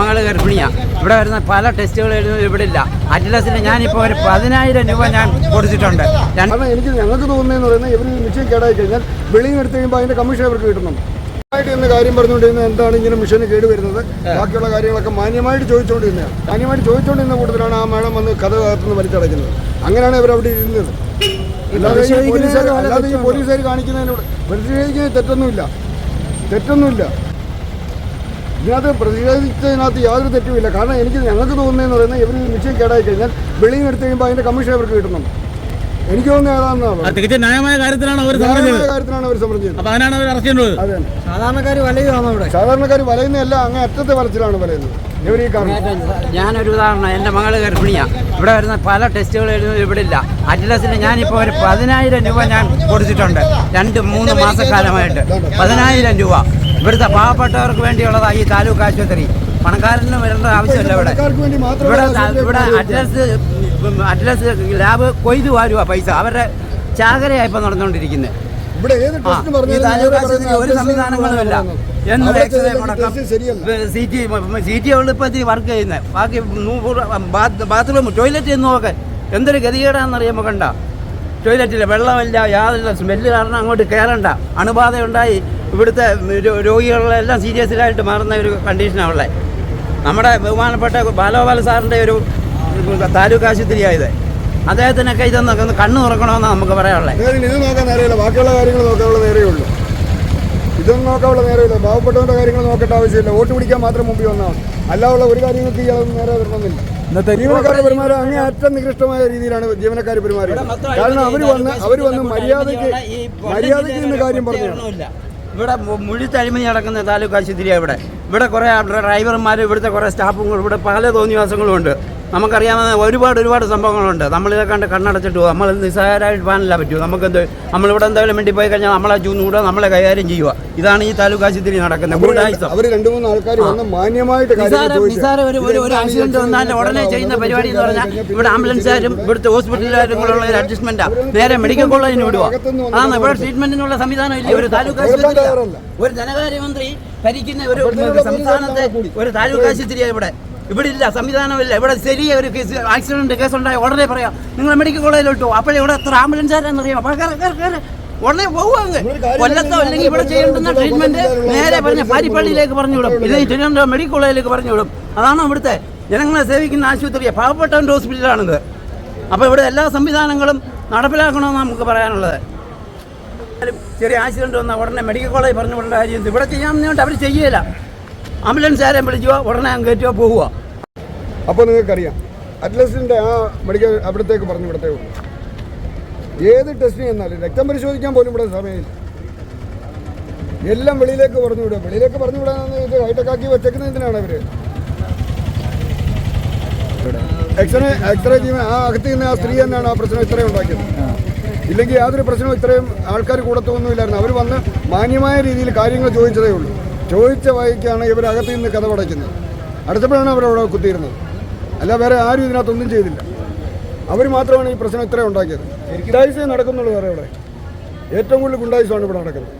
മകൾ ഗർഭിണിയാണ് ഇവിടെ വരുന്ന പല ടെസ്റ്റുകൾ ഇവിടെ ഇല്ല. അറ്റ്ലസിന് ഞാനിപ്പോൾ ഒരു പതിനായിരം രൂപ ഞാൻ കൊടുത്തിട്ടുണ്ട്. എനിക്ക് ഞങ്ങൾക്ക് തോന്നുന്നതെന്ന് പറയുന്നത് ഇവർ മിഷൻ കേടായി കഴിഞ്ഞാൽ വെളിയിൽ എടുത്തു കഴിയുമ്പോൾ അതിന്റെ കമ്മീഷൻ അവർക്ക് കിട്ടണം. ആയിട്ട് ഇന്ന് കാര്യം പറഞ്ഞുകൊണ്ടിരുന്നത് എന്താണ് ഇങ്ങനെ മിഷന് കേട് വരുന്നത്? ബാക്കിയുള്ള കാര്യങ്ങളൊക്കെ മാന്യമായിട്ട് ചോദിച്ചുകൊണ്ടിരുന്നതാണ്. മാന്യമായിട്ട് ചോദിച്ചുകൊണ്ടിരുന്ന കൂട്ടത്തിലാണ് ആ മേളം വന്ന് കഥ കാത്തുനിന്ന് വലിച്ചടയ്ക്കുന്നത്. അങ്ങനെയാണ് ഇവർ അവിടെ ഇരുന്നത് അല്ലാതെ ഈ പോലീസുകാർ കാണിക്കുന്നതിനോട് പ്രതിഷേധിക്കുന്നതിന് തെറ്റൊന്നുമില്ല. തെറ്റൊന്നുമില്ല. ഇതിനകത്ത് പ്രതിഷേധിച്ചതിനകത്ത് യാതൊരു തെറ്റുമില്ല. കാരണം എനിക്ക് ഞങ്ങൾക്ക് തോന്നുന്നതെന്ന് പറയുന്നത് ഇവർ നിശ്ചയം കേടായി കഴിഞ്ഞാൽ വെളിയിൽ എടുത്തു കഴിയുമ്പോൾ അതിന്റെ കമ്മീഷൻ അവർക്ക് കിട്ടണം. എനിക്ക് തോന്നുന്നത് ഏതാണെന്നാണ് ന്യായമായ കാര്യത്തിലാണ് അവർ സമരം ചെയ്തത് ന്യായമായ അവർ സമരം ചെയ്യുന്നത് അപ്പൊ അതിനാണ് അവർ അറസ്റ്റ് ചെയ്യുന്നത് അതെ. സാധാരണക്കാർ വലയുവാണോ ഇവിടെ? സാധാരണക്കാർ വലയുന്നതല്ല അങ്ങേ അറ്റത്തെ വലച്ചിലാണ് വലയുന്നത്. ഇവർ ഈ കാരണം ഞാനൊരു ഉദാഹരണം എന്റെ മകൾ ഗർഭിണിയാണ് ഇവിടെ വരുന്ന പല ടെസ്റ്റുകൾ എഴുതുന്നത് ഇവിടെ ഇല്ല. അറ്റ്ലസിന് ഞാനിപ്പോൾ ഒരു പതിനായിരം രൂപ ഞാൻ കൊടുത്തിട്ടുണ്ട്. രണ്ട് മൂന്ന് മാസക്കാലമായിട്ട്. പതിനായിരം രൂപ. ഇവിടുത്തെ പാവപ്പെട്ടവർക്ക് വേണ്ടിയുള്ളതാണ് ഈ താലൂക്ക് ആശുപത്രി. പണക്കാരന് വരേണ്ട ആവശ്യമില്ല ഇവിടെ. ഇവിടെ ഇവിടെ അറ്റ്ലസ് അറ്റ്ലസ് ലാബ് കൊയ്തു വാരുക പൈസ. അവരുടെ ചാകരയാണ് ഇപ്പം നടന്നുകൊണ്ടിരിക്കുന്നത് ഈ താലൂക്ക് ആശുപത്രി ഒരു സംവിധാനങ്ങളുമില്ല. എന്ന് എക്സ്റേ മുടക്കം സി ടി സി ടി എളുപ്പത്തിൽ വർക്ക് ചെയ്യുന്നത് ബാക്കി നൂറ് ബാത്റൂം ടോയ്ലറ്റ് എന്ന് നോക്കാൻ എന്തൊരു ഗതികേടാണെന്നറിയാമോ കണ്ട. ടോയ്ലറ്റിൽ വെള്ളമില്ല യാതൊരു സ്മെല്ല് കാരണം അങ്ങോട്ട് കയറണ്ട അണുബാധ ഉണ്ടായി ഇവിടുത്തെ രോഗികളെല്ലാം സീരിയസിലായിട്ട് മാറുന്ന ഒരു കണ്ടീഷനാണ് ഉള്ളത് നമ്മുടെ ബഹുമാനപ്പെട്ട ബാലോപാല സാറിന്റെ ഒരു താലൂക്ക് ആശുപത്രിയായത്. അദ്ദേഹത്തിനൊക്കെ ഇതൊന്നൊക്കെ ഒന്ന് കണ്ണു തുറക്കണമെന്നാണ് നമുക്ക് പറയാനുള്ളത് ഇത് നോക്കാൻ നേരെയില്ല ബാക്കിയുള്ള കാര്യങ്ങൾ നോക്കാനുള്ള നേരേ ഉള്ളൂ. ഇതൊന്നും നോക്കാനുള്ള നേരമില്ല. പാവപ്പെട്ടവന്റെ കാര്യങ്ങൾ നോക്കേണ്ട ആവശ്യമില്ല. വോട്ട് പിടിക്കാൻ മാത്രം മുമ്പിൽ വന്നാൽ അല്ലാതെ ഒരു കാര്യങ്ങൾക്ക് ഇയാളൊന്നും നേരെ വരണമെന്നില്ല. ജീവനക്കാരുടെ പെരുമാറ്റം അങ്ങേ അറ്റം നികൃഷ്ടമായ രീതിയിലാണ് ജീവനക്കാർ പെരുമാറിയത്. കാരണം അവർ വന്ന് അവർ വന്ന് മര്യാദയ്ക്ക് മര്യാദയ്ക്ക് ഇന്ന് കാര്യം പറഞ്ഞു ഇവിടെ മുഴി മുഴുത്തഴിമതി നടക്കുന്ന താലൂക്ക് ആശുപത്രിയാണ് ഇവിടെ. ഇവിടെ കുറേ ഡ്രൈവർമാർ ഇവിടുത്തെ കുറേ സ്റ്റാഫും ഇവിടെ പല തോന്നിവാസങ്ങളും ഉണ്ട്. നമുക്കറിയാവുന്ന ഒരുപാട് ഒരുപാട് സംഭവങ്ങളുണ്ട്. നമ്മളിതൊക്കെ കണ്ട് കണ്ണടച്ചിട്ട് പോകും നമ്മൾ നിസ്സാരമായിട്ട് പാനില്ല പറ്റൂ. നമുക്കെന്ത് നമ്മളിവിടെ എന്തായാലും വേണ്ടി പോയി കഴിഞ്ഞാൽ നമ്മളെ ചൂന്നുകൂടെ നമ്മളെ കൈകാര്യം ചെയ്യുക ഇതാണ് ഈ താലൂക്ക് ആശുപത്രി നടക്കുന്നത്. അവർ രണ്ടു മൂന്ന് ആൾക്കാർ വന്ന് മാന്യമായിട്ട് ഒരു ആക്സിഡന്റ് വന്നാൽ ഉടനെ ചെയ്യുന്ന പരിപാടി എന്ന് പറഞ്ഞാൽ ഇവിടെ ആംബുലൻസുകാരും ഇവിടുത്തെ ഹോസ്പിറ്റലുകാരും കൂടെ ഉള്ള ഒരു അഡ്ജസ്റ്റ്മെന്റാണ് നേരെ മെഡിക്കൽ കോളേജിന് വിടുക അതാണ് ഇവിടെ ട്രീറ്റ്മെന്റിനുള്ള സംവിധാനം ഇല്ല. ഒരു താലൂക്ക് ആശുപത്രി ഒരു ധനകാര്യമന്ത്രി ഭരിക്കുന്ന ഒരു സംസ്ഥാനത്തെ ഒരു താലൂക്ക് ആശുപത്രിയാണ് ഇവിടെ. ഇവിടെ ഇല്ല സംവിധാനമില്ല. ഇവിടെ ചെറിയ ഒരു കേസ് ആക്സിഡന്റ് കേസ് ഉണ്ടായ ഉടനെ പറയാം. നിങ്ങൾ മെഡിക്കൽ കോളേജിലോട്ടു അപ്പോഴേ ഇവിടെ എത്ര ആംബുലൻസുകാരെന്നറിയാം അപ്പോൾ കേറ്, കേറ്. ഉടനെ പോവുക കൊല്ലത്തോ അല്ലെങ്കിൽ ഇവിടെ ചെയ്യേണ്ടുന്ന ട്രീറ്റ്മെന്റ് നേരെ പറഞ്ഞ പാരിപ്പള്ളിയിലേക്ക് പറഞ്ഞു വിടും. ഇല്ലെങ്കിൽ തിരുവനന്തപുരം മെഡിക്കൽ കോളേജിലേക്ക് പറഞ്ഞു വിടും. അതാണ് ഇവിടുത്തെ ജനങ്ങളെ സേവിക്കുന്ന ആശുപത്രി. പാവപ്പെട്ടവന്റെ ഹോസ്പിറ്റലാണിത് അപ്പോൾ ഇവിടെ എല്ലാ സംവിധാനങ്ങളും നടപ്പിലാക്കണമെന്ന് നമുക്ക് പറയാനുള്ളത്. ചെറിയ ആക്സിഡന്റ് വന്നാൽ ഉടനെ മെഡിക്കൽ കോളേജ് പറഞ്ഞു വിടേണ്ട കാര്യം ഇവിടെ ചെയ്യാമെന്നുകൊണ്ട് അവർ ചെയ്യുകയില്ല ആംബുലൻസ് ആരെയും വിളിക്കുക ഉടനെ അങ്ങ് കയറ്റുക പോവുക അപ്പോൾ നിങ്ങൾക്കറിയാം. അറ്റ്ലസിന്റെ ആ മെഡിക്കൽ അവിടത്തേക്ക് പറഞ്ഞു വിടത്തേ ഏത് ടെസ്റ്റിന് ചെന്നാലും രക്തം പരിശോധിക്കാൻ പോലും ഇവിടെ സമയമില്ല. എല്ലാം വെളിയിലേക്ക് പറഞ്ഞു വിടുക. വെളിയിലേക്ക് പറഞ്ഞു വിടാന്ന് ഇത് ഹൈടെക് ആക്കി വെച്ചേക്കുന്നത് എന്തിനാണ് അവർ എക്സ്റേ എക്സ്റേ ജീവൻ ആ അകത്ത് നിന്ന് ആ സ്ത്രീ തന്നെയാണ് ആ പ്രശ്നം ഇത്രയും ഉണ്ടാക്കിയത്. ഇല്ലെങ്കിൽ യാതൊരു പ്രശ്നവും ഇത്രയും ആൾക്കാർ കൂടത്തൊന്നുമില്ലായിരുന്നു. അവർ വന്ന് മാന്യമായ രീതിയിൽ കാര്യങ്ങൾ ചോദിച്ചതേ ഉള്ളൂ. ചോദിച്ച വഴിക്കാണ് ഇവരകത്ത് നിന്ന് കഥ പടയ്ക്കുന്നത്. അടുത്തപ്പോഴാണ് അവരവിടെ കുത്തിയിരുന്നത്. അല്ല വേറെ ആരും ഇതിനകത്തൊന്നും ചെയ്തില്ല. അവർ മാത്രമാണ് ഈ പ്രശ്നം ഇത്രയും ഉണ്ടാക്കിയത്. ഗുണ്ടായിസേ നടക്കുന്നുള്ളൂ വേറെ ഇവിടെ ഏറ്റവും കൂടുതൽ ഗുണ്ടായിസമാണ് ഇവിടെ നടക്കുന്നത്.